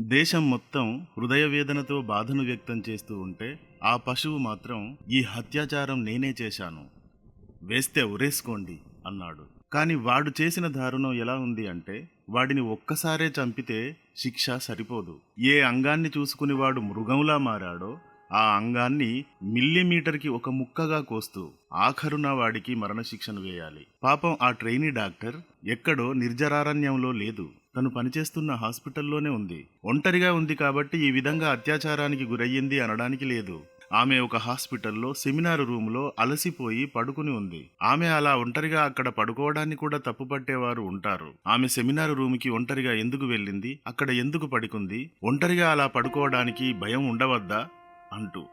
దేశం మొత్తం హృదయ వేదనతో బాధను వ్యక్తం చేస్తూ ఉంటే ఆ పశువు మాత్రం ఈ హత్యాచారం నేనే చేశాను. వేస్తే ఉరేసుకోండి అన్నాడు. కానీ వాడు చేసిన దారుణం ఎలా ఉంది అంటే వాడిని ఒక్కసారే చంపితే శిక్ష సరిపోదు. ఏ అంగాన్ని చూసుకుని వాడు మృగంలా మారాడో ఆ అంగాన్ని మిల్లీమీటర్కి ఒక ముక్కగా కోస్తూ ఆఖరున వాడికి మరణశిక్షను వేయాలి. పాపం ఆ ట్రైనీ డాక్టర్ ఎక్కడో నిర్జరారణ్యంలో లేదు. తను పనిచేస్తున్న హాస్పిటల్లోనే ఉంది. ఒంటరిగా ఉంది కాబట్టి ఈ విధంగా అత్యాచారానికి గురయ్యింది అనడానికి లేదు. ఆమె ఒక హాస్పిటల్లో సెమినార్ రూమ్లో అలసిపోయి పడుకుని ఉంది. ఆమె అలా ఒంటరిగా అక్కడ పడుకోవడాన్ని కూడా తప్పుపట్టేవారు ఉంటారు. ఆమె సెమినార్ రూమ్కి ఒంటరిగా ఎందుకు వెళ్ళింది? అక్కడ ఎందుకు పడుకుంది? ఒంటరిగా అలా పడుకోవడానికి భయం ఉండవద్దా? అంటూ.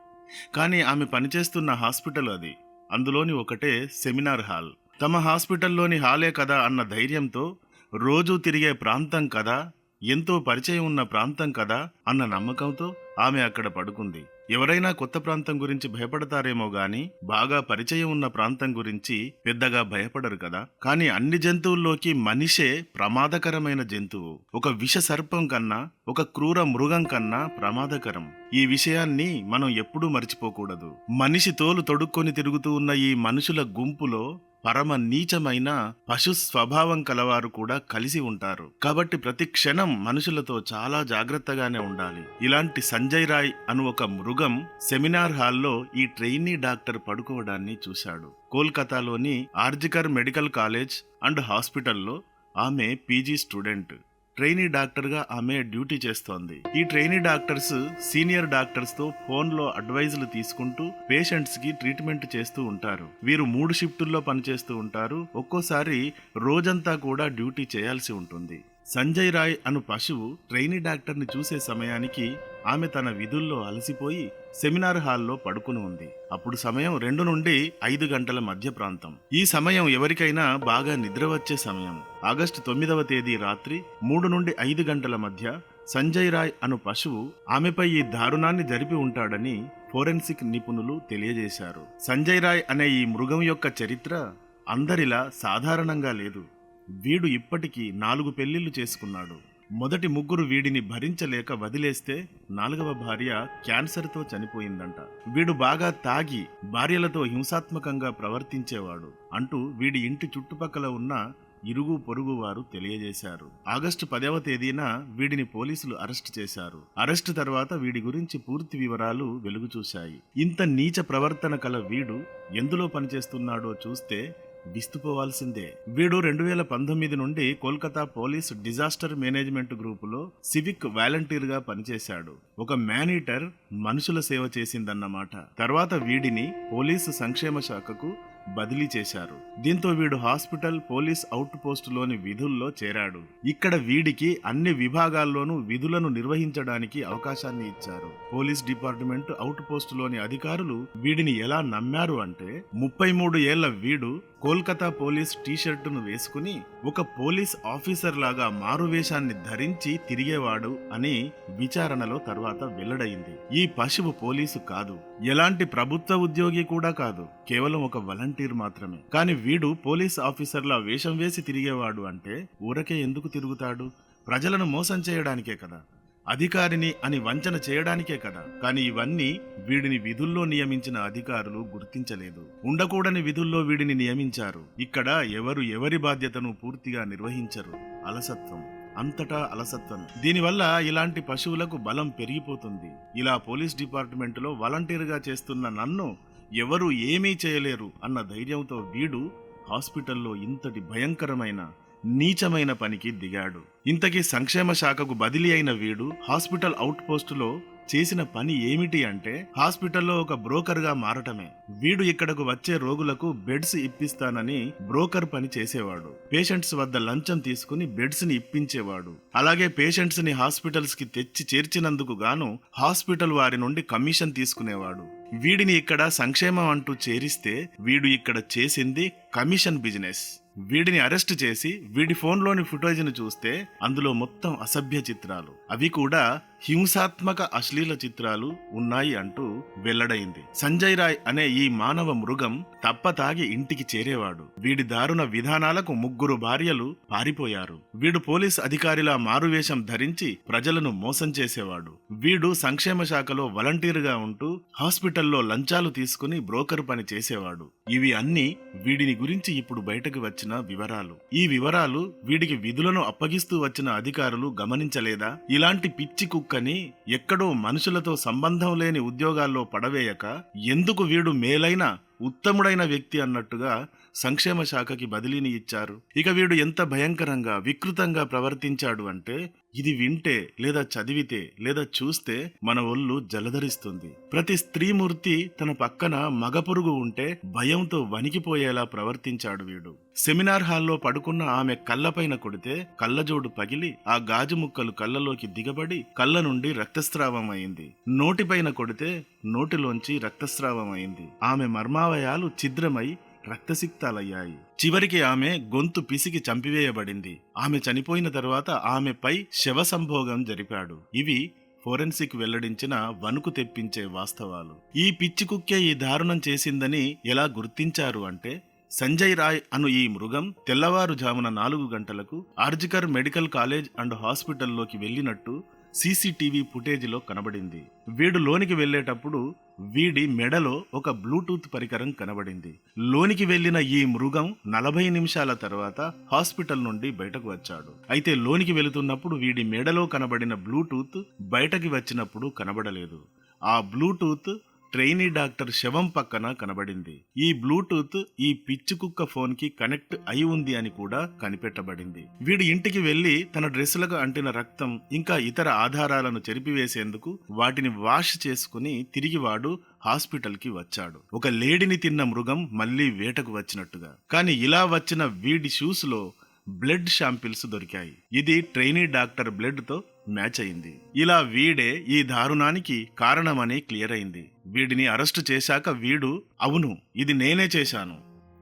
కానీ ఆమె పనిచేస్తున్న హాస్పిటల్ అది. అందులోని ఒకటే సెమినార్ హాల్. తమ హాస్పిటల్లోని హాలే కదా అన్న ధైర్యంతో రోజూ తిరిగే ప్రాంతం కదా ఎంతో పరిచయం ఉన్న ప్రాంతం కదా అన్న నమ్మకంతో ఆమె అక్కడ పడుకుంది. ఎవరైనా కొత్త ప్రాంతం గురించి భయపడతారేమో గాని బాగా పరిచయం ఉన్న ప్రాంతం గురించి పెద్దగా భయపడరు కదా. కానీ అన్ని జంతువుల్లోకి మనిషే ప్రమాదకరమైన జంతువు. ఒక విష సర్పం కన్నా ఒక క్రూర మృగం కన్నా ప్రమాదకరం. ఈ విషయాన్ని మనం ఎప్పుడూ మర్చిపోకూడదు. మనిషి తోలు తొడుక్కొని తిరుగుతూ ఉన్న ఈ మనుషుల గుంపులో పరమ నీచమైన పశు స్వభావం కలవారు కూడా కలిసి ఉంటారు. కాబట్టి ప్రతి క్షణం మనుషులతో చాలా జాగ్రత్తగానే ఉండాలి. ఇలాంటి సంజయ్ రాయ్ అను ఒక మృగం సెమినార్ హాల్లో ఈ ట్రైనీ డాక్టర్ పడుకోవడాన్ని చూశాడు. కోల్కతాలోని ఆర్జికర్ మెడికల్ కాలేజ్ అండ్ హాస్పిటల్లో ఆమె పీజీ స్టూడెంట్. ట్రైనీ డాక్టర్గా ఆమె డ్యూటీ చేస్తోంది. ఈ ట్రైనీ డాక్టర్స్ సీనియర్ డాక్టర్స్తో ఫోన్లో అడ్వైజులు తీసుకుంటూ పేషెంట్స్కి ట్రీట్మెంట్ చేస్తూ ఉంటారు. వీరు మూడు షిఫ్టుల్లో పనిచేస్తూ ఉంటారు. ఒక్కోసారి రోజంతా కూడా డ్యూటీ చేయాల్సి ఉంటుంది. సంజయ్ రాయ్ అను పశువు ట్రైనీ డాక్టర్ని చూసే సమయానికి ఆమె తన విధుల్లో అలసిపోయి సెమినార్ హాల్లో పడుకుని ఉంది. అప్పుడు సమయం రెండు నుండి ఐదు గంటల మధ్య ప్రాంతం. ఈ సమయం ఎవరికైనా బాగా నిద్ర వచ్చే సమయం. ఆగస్టు తొమ్మిదవ తేదీ రాత్రి మూడు నుండి ఐదు గంటల మధ్య సంజయ్ రాయ్ అను పశువు ఆమెపై ఈ దారుణాన్ని జరిపి ఉంటాడని ఫోరెన్సిక్ నిపుణులు తెలియజేశారు. సంజయ్ రాయ్ అనే ఈ మృగం యొక్క చరిత్ర అందరిలా సాధారణంగా లేదు. వీడు ఇప్పటికీ నాలుగు పెళ్ళిళ్ళు చేసుకున్నాడు. మొదటి ముగ్గురు వీడిని భరించలేక వదిలేస్తే నాలుగవ భార్య క్యాన్సర్తో చనిపోయిందంట. వీడు బాగా తాగి భార్యలతో హింసాత్మకంగా ప్రవర్తించేవాడు అంటూ వీడి ఇంటి చుట్టుపక్కల ఉన్న ఇరుగు పొరుగు వారు తెలియజేశారు. ఆగస్టు పదవ తేదీన వీడిని పోలీసులు అరెస్ట్ చేశారు. అరెస్ట్ తర్వాత వీడి గురించి పూర్తి వివరాలు వెలుగు చూశాయి ఇంత నీచ ప్రవర్తన కల వీడు ఎందులో పనిచేస్తున్నాడో చూస్తే విస్తుపోవాల్సిందే. వీడు రెండు వేల పంతొమ్మిది నుండి కోల్కతా పోలీస్ డిజాస్టర్ మేనేజ్మెంట్ గ్రూపులో సివిక్ వాలంటీర్గా పనిచేశాడు. ఒక మేనేటర్ మనుషుల సేవ చేసిందన్నమాట. తర్వాత వీడిని పోలీసు సంక్షేమ శాఖకు బదిలీ చేశారు. దీంతో వీడు హాస్పిటల్ పోలీస్ అవుట్ పోస్ట్లోని విధుల్లో చేరాడు. ఇక్కడ వీడికి అన్ని విభాగాల్లోనూ విధులను నిర్వహించడానికి అవకాశాన్ని ఇచ్చారు. పోలీస్ డిపార్ట్మెంట్ అవుట్ పోస్ట్లోని అధికారులు వీడిని ఎలా నమ్మారు అంటే ముప్పై మూడు ఏళ్ళ వీడు కోల్కతా పోలీస్ టీషర్టును వేసుకుని ఒక పోలీస్ ఆఫీసర్ లాగా మారువేషాన్ని ధరించి తిరిగేవాడు అని విచారణలో తర్వాత వెల్లడైంది ఈ పశువు పోలీసు కాదు. ఎలాంటి ప్రభుత్వ ఉద్యోగి కూడా కాదు. కేవలం ఒక వాలంటీర్ మాత్రమే. కానీ వీడు పోలీస్ ఆఫీసర్లా వేషం వేసి తిరిగేవాడు అంటే ఊరకే ఎందుకు తిరుగుతాడు? ప్రజలను మోసం చేయడానికే కదా. అధికారిని అని వంచన చేయడానికే కదా. కానీ ఇవన్నీ వీడిని విధుల్లో నియమించిన అధికారులు గుర్తించలేదు. ఉండకూడని విధుల్లో వీడిని నియమించారు. ఇక్కడ ఎవరు ఎవరి బాధ్యతను పూర్తిగా నిర్వహించరు. అలసత్వం. అంతటా అలసత్వం. దీనివల్ల ఇలాంటి పశువులకు బలం పెరిగిపోతుంది. ఇలా పోలీస్ డిపార్ట్మెంట్లో వాలంటీర్గా చేస్తున్న నన్ను ఎవరు ఏమీ చేయలేరు అన్న ధైర్యంతో వీడు హాస్పిటల్లో ఇంతటి భయంకరమైన నీచమైన పనికి దిగాడు. ఇంతకీ సంక్షేమ శాఖకు బదిలీ అయిన వీడు హాస్పిటల్ అవుట్ పోస్టులో చేసిన పని ఏమిటి అంటే హాస్పిటల్లో ఒక బ్రోకర్గా మారటమే. వీడు ఇక్కడకు వచ్చే రోగులకు బెడ్స్ ఇప్పిస్తానని బ్రోకర్ పని చేసేవాడు. పేషెంట్స్ వద్ద లంచం తీసుకుని బెడ్స్ని ఇప్పించేవాడు. అలాగే పేషెంట్స్ని హాస్పిటల్స్కి తెచ్చి చేర్చినందుకు గాను హాస్పిటల్ వారి నుండి కమిషన్ తీసుకునేవాడు. వీడిని ఇక్కడ సంక్షేమం అంటూ చేరిస్తే వీడు ఇక్కడ చేసింది కమిషన్ బిజినెస్. వీడిని అరెస్ట్ చేసి వీడి ఫోన్లోని ఫుటేజ్ను చూస్తే అందులో మొత్తం అసభ్య చిత్రాలు. అవి కూడా హింసాత్మక అశ్లీల చిత్రాలు ఉన్నాయి అంటూ వెల్లడైంది. సంజయ్ రాయ్ అనే ఈ మానవ మృగం తప్ప తాగి ఇంటికి చేరేవాడు. వీడి దారుణ విధానాలకు ముగ్గురు భార్యలు పారిపోయారు. వీడు పోలీస్ అధికారిలా మారువేషం ధరించి ప్రజలను మోసం చేసేవాడు. వీడు సంక్షేమ శాఖలో వాలంటీర్గా ఉంటూ హాస్పిటల్లో లంచాలు తీసుకుని బ్రోకర్ పని చేసేవాడు. ఇవి అన్ని వీడిని గురించి ఇప్పుడు బయటకు వచ్చిన వివరాలు. ఈ వివరాలు వీడికి విధులను అప్పగిస్తూ వచ్చిన అధికారులు గమనించలేదా? ఇలాంటి పిచ్చి కుక్కని ఎక్కడో మనుషులతో సంబంధం లేని ఉద్యోగాల్లో పడవేయక ఎందుకు వీడు మేలైన ఉత్తముడైన వ్యక్తి అన్నట్టుగా సంక్షేమ శాఖకి బదిలీని ఇచ్చారు. ఇక వీడు ఎంత భయంకరంగా వికృతంగా ప్రవర్తించాడు అంటే ఇది వింటే లేదా చదివితే లేదా చూస్తే మన ఒళ్ళు జలధరిస్తుంది. ప్రతి స్త్రీమూర్తి తన పక్కన మగపురుగు ఉంటే భయంతో వణికిపోయేలా ప్రవర్తించాడు వీడు. సెమినార్ హాల్లో పడుకున్న ఆమె కళ్ళపైన కొడితే కళ్ళజోడు పగిలి ఆ గాజు ముక్కలు కళ్ళలోకి దిగబడి కళ్ళ నుండి రక్తస్రావం అయింది. నోటిపైన కొడితే నోటిలోంచి రక్తస్రావం అయింది. ఆమె మర్మావయాలు ఛిద్రమై రక్తసిక్తాలయ్యాయి. చివరికి ఆమె గొంతు పిసికి చంపివేయబడింది. ఆమె చనిపోయిన తర్వాత ఆమెపై శవ సంభోగం జరిపాడు. ఇవి ఫోరెన్సిక్ వెల్లడించిన వణుకు తెప్పించే వాస్తవాలు. ఈ పిచ్చి కుక్కే ఈ దారుణం చేసిందని ఎలా గుర్తించారు అంటే సంజయ్ రాయ్ అను ఈ మృగం తెల్లవారుజామున నాలుగు గంటలకు ఆర్జికర్ మెడికల్ కాలేజ్ అండ్ హాస్పిటల్లోకి వెళ్ళినట్టు సీసీటీవీ ఫుటేజ్లో కనబడింది. వీడు లోనికి వెళ్ళేటప్పుడు వీడి మెడలో ఒక బ్లూటూత్ పరికరం కనబడింది. లోనికి వెళ్ళిన ఈ మృగం నలభై నిమిషాల తర్వాత హాస్పిటల్ నుండి బయటకు వచ్చాడు. అయితే లోనికి వెళుతున్నప్పుడు వీడి మెడలో కనబడిన బ్లూటూత్ బయటకి వచ్చినప్పుడు కనబడలేదు. ఆ బ్లూటూత్ ట్రైనీ డాక్టర్ శవం పక్కన కనబడింది. ఈ బ్లూటూత్ ఈ పిచ్చి కుక్క ఫోన్కి కనెక్ట్ అయి ఉంది అని కూడా కనిపెట్టబడింది. వీడి ఇంటికి వెళ్ళి తన డ్రెస్సులకు అంటిన రక్తం ఇంకా ఇతర ఆధారాలను చెరిపివేసేందుకు వాటిని వాష్ చేసుకుని తిరిగి వాడు హాస్పిటల్కి వచ్చాడు. ఒక లేడిని తిన్న మృగం మళ్ళీ వేటకు వచ్చినట్టుగా. కానీ ఇలా వచ్చిన వీడి షూస్లో బ్లడ్ శాంపిల్స్ దొరికాయి. ఇది ట్రైనీ డాక్టర్ బ్లడ్తో మ్యాచ్ అయింది ఇలా వీడే ఈ దారుణానికి కారణమని క్లియర్ అయింది. వీడిని అరెస్టు చేశాక వీడు అవును ఇది నేనే చేశాను.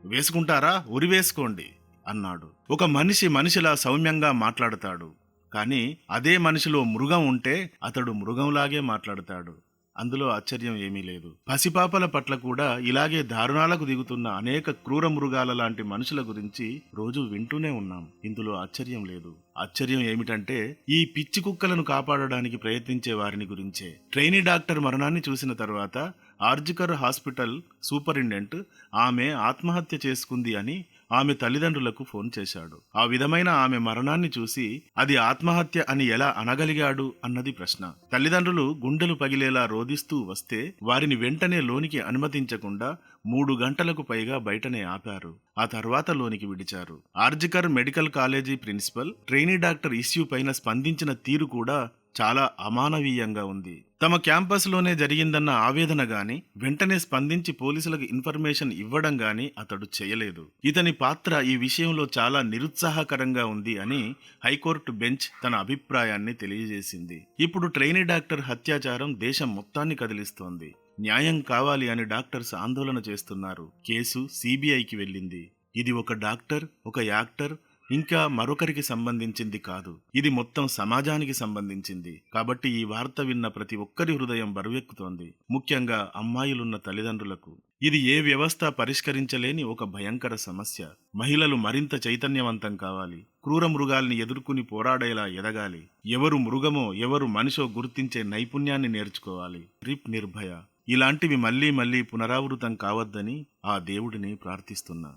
వేసుకుంటారా? ఉరి వేసుకోండి అన్నాడు. ఒక మనిషి మనిషిలా సౌమ్యంగా మాట్లాడతాడు. కానీ అదే మనిషిలో మృగం ఉంటే అతడు మృగంలాగే మాట్లాడతాడు. అందులో ఆశ్చర్యం ఏమీ లేదు. పసిపాపల పట్ల కూడా ఇలాగే దారుణాలకు దిగుతున్న అనేక క్రూర మృగాల లాంటి మనుషుల గురించి రోజు వింటూనే ఉన్నాం. ఇందులో ఆశ్చర్యం లేదు. ఆశ్చర్యం ఏమిటంటే ఈ పిచ్చి కుక్కలను కాపాడడానికి ప్రయత్నించే వారిని గురించే. ట్రైనీ డాక్టర్ మరణాన్ని చూసిన తర్వాత ఆర్జికర్ హాస్పిటల్ సూపరింటెండెంట్ ఆమె ఆత్మహత్య చేసుకుంది అని ఆమె తల్లిదండ్రులకు ఫోన్ చేశాడు. ఆ విధమైన ఆమె మరణాన్ని చూసి అది ఆత్మహత్య అని ఎలా అనగలిగాడు అన్నది ప్రశ్న. తల్లిదండ్రులు గుండెలు పగిలేలా రోదిస్తూ వస్తే వారిని వెంటనే లోనికి అనుమతించకుండా మూడు గంటలకు పైగా బయటనే ఆపారు. ఆ తర్వాత లోనికి విడిచారు. RG Kar medical college principal trainee doctor issue పైన స్పందించిన తీరు కూడా చాలా అమానవీయంగా ఉంది. తమ క్యాంపస్లోనే జరిగిందన్న ఆవేదన గాని వెంటనే స్పందించి పోలీసులకు ఇన్ఫర్మేషన్ ఇవ్వడం గాని అతడు చేయలేదు. ఇతని పాత్ర ఈ విషయంలో చాలా నిరుత్సాహకరంగా ఉంది అని హైకోర్టు బెంచ్ తన అభిప్రాయాన్ని తెలియజేసింది. ఇప్పుడు ట్రైనీ డాక్టర్ హత్యాచారం దేశం మొత్తాన్ని కదిలిస్తోంది. న్యాయం కావాలి అని డాక్టర్స్ ఆందోళన చేస్తున్నారు. కేసు సిబిఐకి వెళ్ళింది. ఇది ఒక డాక్టర్ ఒక యాక్టర్ ఇంకా మరొకరికి సంబంధించింది కాదు. ఇది మొత్తం సమాజానికి సంబంధించింది. కాబట్టి ఈ వార్త విన్న ప్రతి ఒక్కరి హృదయం బరువెక్కుతోంది. ముఖ్యంగా అమ్మాయిలున్న తల్లిదండ్రులకు. ఇది ఏ వ్యవస్థ పరిష్కరించలేని ఒక భయంకర సమస్య. మహిళలు మరింత చైతన్యవంతం కావాలి. క్రూర మృగాల్ని ఎదుర్కొని పోరాడేలా ఎదగాలి. ఎవరు మృగమో ఎవరు మనిషో గుర్తించే నైపుణ్యాన్ని నేర్చుకోవాలి. రిప్ నిర్భయ. ఇలాంటివి మళ్ళీ మళ్ళీ పునరావృతం కావద్దని ఆ దేవుడిని ప్రార్థిస్తున్నా.